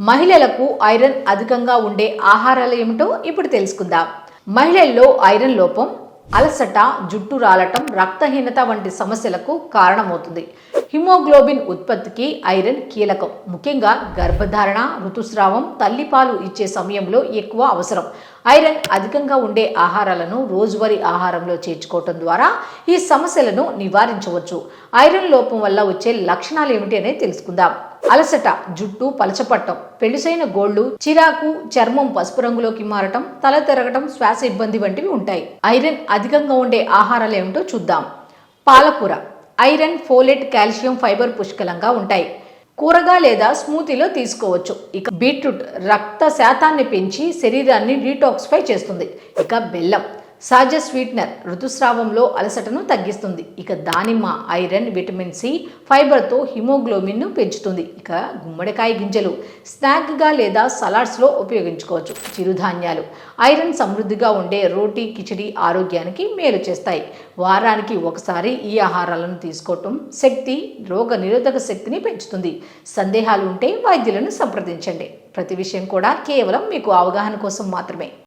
మహిళలకు ఐరన్ అధికంగా ఉండే ఆహారాలు ఏమిటో ఇప్పుడు తెలుసుకుందాం. మహిళల్లో ఐరన్ లోపం అలసట జుట్టు రాలటం రక్తహీనత వంటి సమస్యలకు కారణమవుతుంది. హిమోగ్లోబిన్ ఉత్పత్తికి ఐరన్ కీలకం. ముఖ్యంగా గర్భధారణ ఋతుస్రావం తల్లిపాలు ఇచ్చే సమయంలో ఎక్కువ అవసరం. ఐరన్ అధికంగా ఉండే ఆహారాలను రోజువారీ ఆహారంలో చేర్చుకోవటం ద్వారా ఈ సమస్యలను నివారించవచ్చు. ఐరన్ లోపం వల్ల వచ్చే లక్షణాలు ఏమిటి అనేది తెలుసుకుందాం. అలసట జుట్టు పలచపట్టం పెళ్ళిసైన గోళ్ళు చిరాకు చర్మం పసుపు రంగులోకి మారటం తల తిరగటం శ్వాస ఇబ్బంది వంటివి ఉంటాయి. ఐరన్ అధికంగా ఉండే ఆహారాలు ఏమిటో చూద్దాం. పాలకూర ఐరన్ ఫోలెట్ కాల్షియం ఫైబర్ పుష్కలంగా ఉంటాయి. కూరగా లేదా స్మూతీలో తీసుకోవచ్చు. ఇక బీట్రూట్ రక్త శాతాన్ని పెంచి శరీరాన్ని డీటాక్సిఫై చేస్తుంది. ఇక బెల్లం. సహజ స్వీట్నర్ ఋతుస్రావంలో అలసటను తగ్గిస్తుంది. ఇక దానిమ్మ ఐరన్ విటమిన్ సి ఫైబర్తో హిమోగ్లోబిన్ను పెంచుతుంది. ఇక గుమ్మడికాయ గింజలు స్నాక్గా లేదా సలాడ్స్లో ఉపయోగించుకోవచ్చు. చిరుధాన్యాలు ఐరన్ సమృద్ధిగా ఉండే రోటీ కిచిడి ఆరోగ్యానికి మేలు చేస్తాయి. వారానికి ఒకసారి ఈ ఆహారాలను తీసుకోవటం శక్తి రోగ నిరోధక శక్తిని పెంచుతుంది. సందేహాలు ఉంటే వైద్యులను సంప్రదించండి. ప్రతి విషయం కూడా కేవలం మీకు అవగాహన కోసం మాత్రమే.